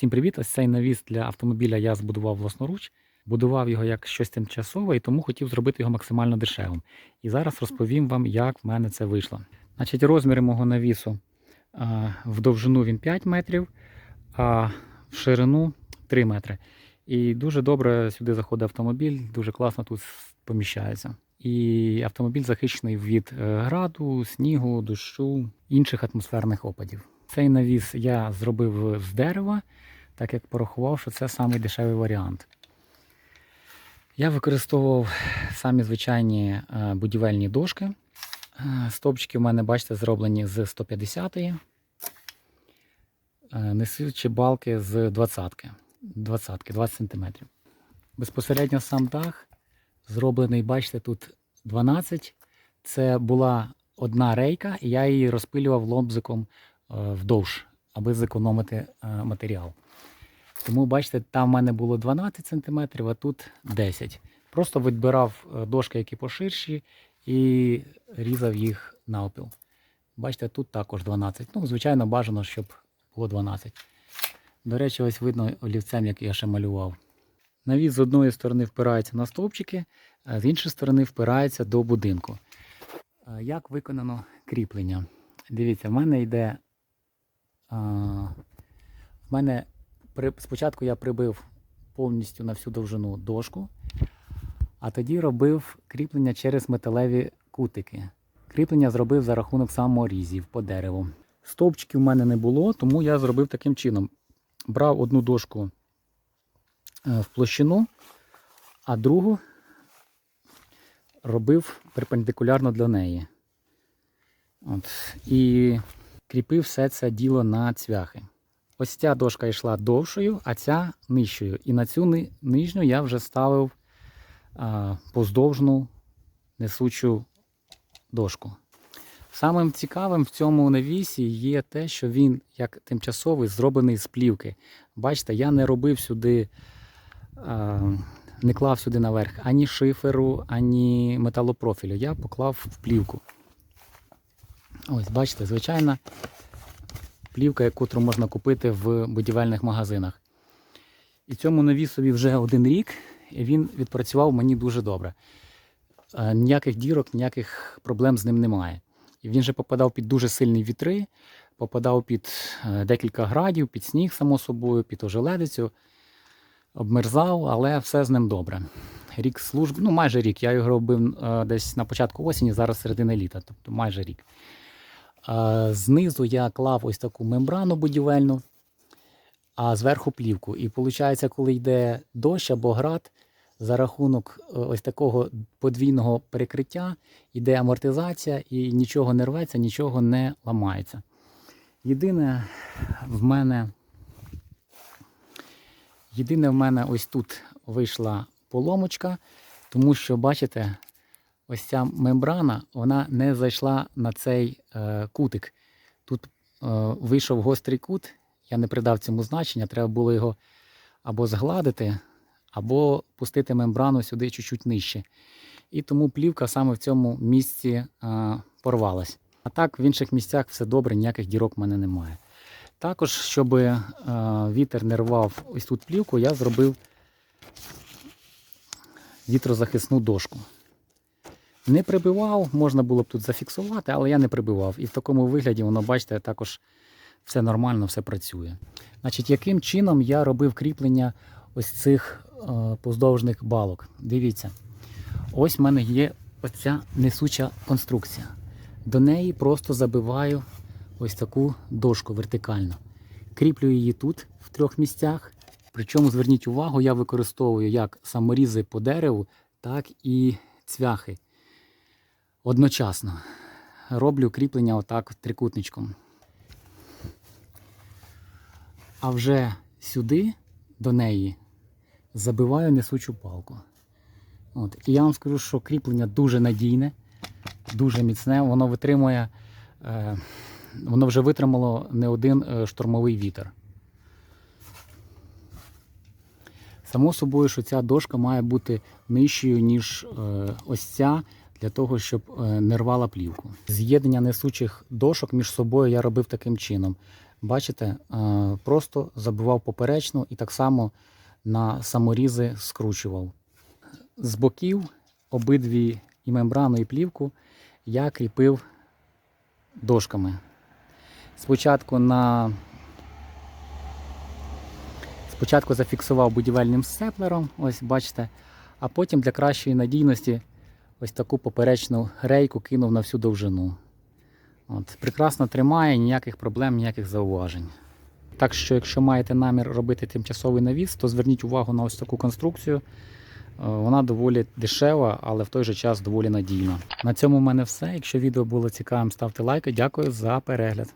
Всім привіт! Ось цей навіс для автомобіля я збудував власноруч. Будував його як щось тимчасове і тому хотів зробити його максимально дешевим. І зараз розповім вам, як в мене це вийшло. Значить, розміри мого навісу в довжину він 5 метрів, а в ширину 3 метри. І дуже добре сюди заходить автомобіль, дуже класно тут поміщається. І автомобіль захищений від е, граду, снігу, дощу, інших атмосферних опадів. Цей навіс я зробив з дерева, так як порахував, що це найдешевий варіант. Я використовував самі звичайні е, будівельні дошки. Е, Стовпчики в мене, бачите, зроблені з 150-ї. Е, Несучі балки з 20-ки. 20-ки, 20 см. Безпосередньо сам дах зроблений, бачите, тут 12. Це була одна рейка, і я її розпилював лобзиком вдовж, аби зекономити матеріал. Тому, бачите, там в мене було 12 см, а тут 10 Просто відбирав е, дошки, які поширші, і різав їх навпіл. Бачите, тут також 12. Ну, звичайно, бажано, щоб було 12. До речі, ось видно олівцем, як я ще малював. Навіс з одної сторони впирається на стовпчики, а з іншої сторони впирається до будинку. Як виконано кріплення? Дивіться, в мене йде. А, в мене при, спочатку я прибив повністю на всю довжину дошку, а тоді робив кріплення через металеві кутики. Кріплення зробив за рахунок саморізів по дереву. Стовпчиків в мене не було, тому я зробив таким чином. Брав одну дошку е, в площину, а другу робив перпендикулярно до неї. От. І кріпив все це діло на цвяхи. Ось ця дошка йшла довшою, а ця нижчою. І на цю нижню я вже ставив а, поздовжну несучу дошку. Самим цікавим в цьому навісі є те, що він як тимчасовий зроблений з плівки. Бачите, я не робив сюди, а, не клав сюди наверх ані шиферу, ані металопрофілю. Я поклав в плівку. Ось, бачите, звичайна плівка, яку можна купити в будівельних магазинах. І цьому навісові вже один рік, і він відпрацював мені дуже добре. Е, Ніяких дірок, ніяких проблем з ним немає. І він же попадав під дуже сильні вітри, попадав під е, декілька градів, під сніг, само собою, під ожеледицю, обмерзав, але все з ним добре. Рік служби, ну майже рік. Я його робив е, десь на початку осені, зараз середина літа, тобто майже рік. Знизу я клав ось таку мембрану будівельну, а зверху плівку. І виходить, коли йде дощ або град, за рахунок е, ось такого подвійного перекриття йде амортизація і нічого не рветься, нічого не ламається. Єдине в мене, єдине в мене ось тут вийшла поломочка, тому що, бачите, ось ця мембрана вона не зайшла на цей е, кутик. Тут е, вийшов гострий кут, я не придав цьому значення, треба було його або згладити, або пустити мембрану сюди чуть-чуть нижче. І тому плівка саме в цьому місці е, порвалась. А так в інших місцях все добре, ніяких дірок в мене немає. Також, щоб вітер не рвав ось тут плівку, я зробив вітрозахисну дошку. Не прибивав, можна було б тут зафіксувати, але я не прибивав. І в такому вигляді воно, бачите, також все нормально, все працює. Значить, яким чином я робив кріплення ось цих е, поздовжних балок? Дивіться, ось в мене є оця несуча конструкція. До неї просто забиваю ось таку дошку вертикально. Кріплю її тут, в трьох місцях. Причому зверніть увагу, я використовую як саморізи по дереву, так і цвяхи одночасно. Роблю кріплення отак трикутничком. А вже сюди, до неї, забиваю несучу палку. От. І я вам скажу, що кріплення дуже надійне, дуже міцне, воно витримує, е, воно вже витримало не один е, штормовий вітер. Само собою, що ця дошка має бути нижчою, ніж е, ось ця, для того, щоб е, не рвала плівку. З'єднання несучих дошок між собою я робив таким чином. Бачите, е, просто забивав поперечно і так само на саморізи скручував. З боків обидві і мембрану, і плівку я кріпив дошками. Спочатку на Спочатку зафіксував будівельним сцеплером, ось бачите, а потім для кращої надійності ось таку поперечну рейку кинув на всю довжину. От, прекрасно тримає, ніяких проблем, ніяких зауважень. Так що, якщо маєте намір робити тимчасовий навіс, то зверніть увагу на ось таку конструкцію. Е, Вона доволі дешева, але в той же час доволі надійна. На цьому в мене все. Якщо відео було цікавим, ставте лайки. Дякую за перегляд.